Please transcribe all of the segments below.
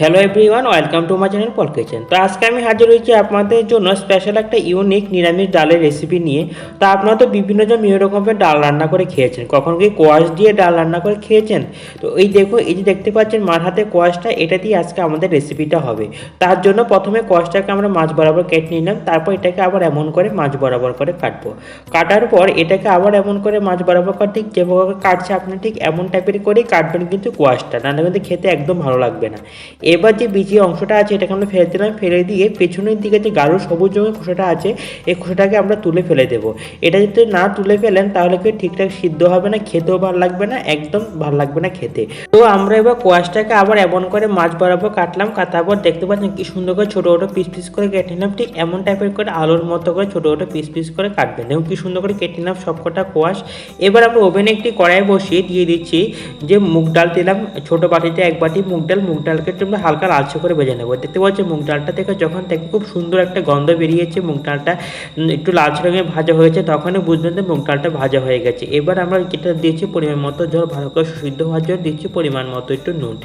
Hello everyone welcome to my channel Pal kitchen তো আজকে আমি হাজির হয়েছি আপনাদের জন্য স্পেশাল একটা ইউনিক নিরামিষ ডালের রেসিপি নিয়ে। তো আপনারা তো বিভিন্ন জন বিভিন্ন রকমের ডাল রান্না করে খেয়েছেন। কখন কি কোয়াশ দিয়ে ডাল রান্না করে খেয়েছেন? তো এই দেখো, এই যে দেখতে পাচ্ছেন মার হাতে কোয়াশটা, এটা দিয়ে আজকে আমাদের রেসিপিটা হবে। তার জন্য প্রথমে কোয়াশটাকে আমরা মাছ বরাবর কেটে নিলাম, তারপর এটাকে আবার এমন করে মাছ বরাবর করে কাটবো। কাটার পর এটাকে আবার এমন করে মাছ বরাবর করে, ঠিক যেভাবে কাটছে আপনি ঠিক এমন টাইপের করেই কাটবেন কিন্তু কোয়াশটা নাহলে কিন্তু খেতে একদম ভালো লাগবে না। এবার যে বিচি অংশটা আছে, এটাকে আমরা ফেলে দিলাম। ফেলে দিয়ে পেছনের দিকে যে গাঢ় সবুজ রঙের খোসাটা আছে, এই খোসাটাকে আমরা তুলে ফেলে দেব। এটা যদি না তুলে ফেলেন, তাহলে কি ঠিকঠাক সিদ্ধ হবে না? খেতেও ভালো লাগবে না, একদম ভালো লাগবে না খেতে। তো আমরা এবার কোয়াশটাকে আবার এমন করে মাছ বরাবর কাটলাম, কাটার পর দেখতে পাচ্ছেন কি সুন্দর করে ছোটো ছোটো পিস পিস করে কেটে নিলাম। ঠিক এমন টাইপের করে আলুর মতো করে ছোটো ছোটো পিস পিস করে কাটবেন। এবং কি সুন্দর করে কেটে নিলাম সবকটা কোয়াশ। এবার আমরা ওভেনে একটি কড়াই বসিয়ে দিয়ে দিচ্ছি যে মুগ ডাল দিলাম। ছোটো বাটিতে এক বাটি মুগ ডাল। মুগ ডালকে আমরা হালকা লালচে করে ভেজে নেব। দেখতে পাচ্ছি মুগ ডালটা থেকে যখন থেকে খুব সুন্দর একটা গন্ধ বেরিয়েছে, মুগ ডালটা একটু লালচে রঙের ভাজা হয়েছে, তখনই বুঝবেন যে মুগ ডালটা ভাজা হয়ে গেছে। এবার আমরা যেটা দিয়েছি পরিমাণ মতো জল, ভালো করে সিদ্ধ হওয়ার জন্য দিচ্ছি পরিমাণ মতো একটু নুন।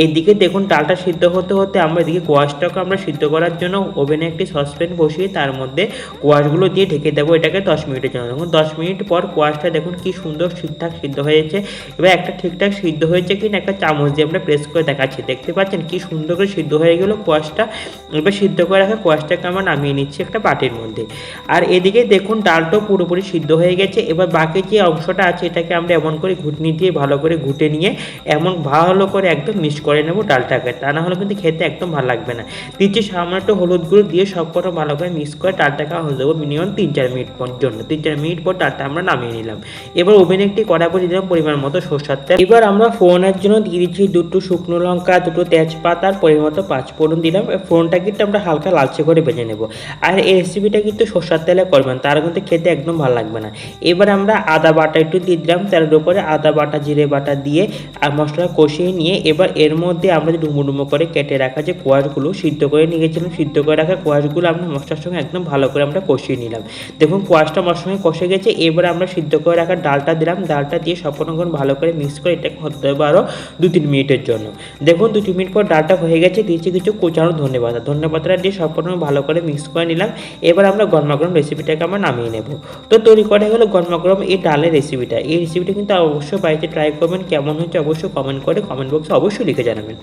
এইদিকে দেখুন ডালটা সিদ্ধ হতে হতে আমরা এদিকে কোয়াশটাকে আমরা সিদ্ধ করার জন্য ওভেনে একটি সসপ্যান বসিয়ে তার মধ্যে কোয়াশগুলো দিয়ে ঢেকে দেবো এটাকে দশ মিনিটের জন্য। দেখুন দশ মিনিট পর কোয়াশটা দেখুন কি সুন্দর ঠিকঠাক সিদ্ধ হয়েছে। এবার একটা ঠিকঠাক সিদ্ধ হয়েছে কিনা একটা চামচ দিয়ে আমরা প্রেস করে দেখাচ্ছি। দেখতে পাচ্ছেন কি সুন্দর করে সিদ্ধ হয়ে গেল কোয়াশটা। এবার সিদ্ধ করে রাখা কোয়াশটাকে আমরা নামিয়ে নিচ্ছি একটা বাটির মধ্যে। আর এদিকে দেখুন ডালটাও পুরোপুরি সিদ্ধ হয়ে গেছে। এবার বাকি যে অংশটা আছে, এটাকে আমরা এমন করে ঘুটনি দিয়ে ভালো করে ঘুটে নিয়ে এমন ভালো করে একদম মিক্স করে নেব ডালটাকে। তা না হলে কিন্তু খেতে একদম ভালো লাগবে না। দিচ্ছি সামান্য একটু হলুদ গুঁড়ো দিয়ে সব কটা ভালো করে মিক্স করে ডালটাকে হয়ে দেবো মিনিমাম তিন চার মিনিট পর জন্য, তিন চার মিনিট পর ডালটা আমরা নামিয়ে নিলাম। এবার ওভেনে একটি কড়া করে দিলাম পরিমাণ মতো সরষার তেল। এবার আমরা ফোনের জন্য দিয়ে দিচ্ছি দুটো শুকনো লঙ্কা, দুটো তেজপাতা আর পরিমাণ পাঁচ ফোড়ন দিলাম ফোড়নটা কিন্তু আমরা হালকা লালচে করে ভেজে নেব। আর এই রেসিপিটা কিন্তু সরষার তেলে করবেন, তার কিন্তু খেতে একদম ভালো লাগবে না। এবার আমরা আদা বাটা একটু দিয়ে দিলাম, তার উপরে আদা বাটা, জিরে বাটা দিয়ে আর মশলা কষিয়ে নিয়ে এবার এর মধ্যে আমরা যে ডুমো ডুমো করে কেটে রাখা যে কোয়াশগুলো সিদ্ধ করে নিয়ে গেছিলাম সিদ্ধ করে রাখা কোয়াশগুলো আমরা মশলার সঙ্গে একদম ভালো করে আমরা কষিয়ে নিলাম। দেখুন কোয়াশটা মশলার সঙ্গে কষে গেছে, এবার আমরা সিদ্ধ করে রাখা ডালটা দিলাম, ডালটা দিয়ে সম্পূর্ণ ভালো করে মিক্স করে এটাকে হতে হবে আরও দু তিন মিনিটের জন্য। দেখুন দু তিন মিনিট পর ডালটা হয়ে গেছে, দিয়েছি কিছু কোচানো ধনে পাতা ধনে পাতাটা দিয়ে সম্পূর্ণ ভালো করে মিক্স করে নিলাম। এবার আমরা গরমা গরম রেসিপিটাকে আমরা নামিয়ে নেব। তো তৈরি করা হলো গরমা গরম এই ডালের রেসিপিটা এই রেসিপিটা কিন্তু অবশ্যই বাড়িতে ট্রাই করবেন। কেমন হচ্ছে অবশ্যই কমেন্ট করে কমেন্ট বক্সে অবশ্যই লিখে জানাবেন।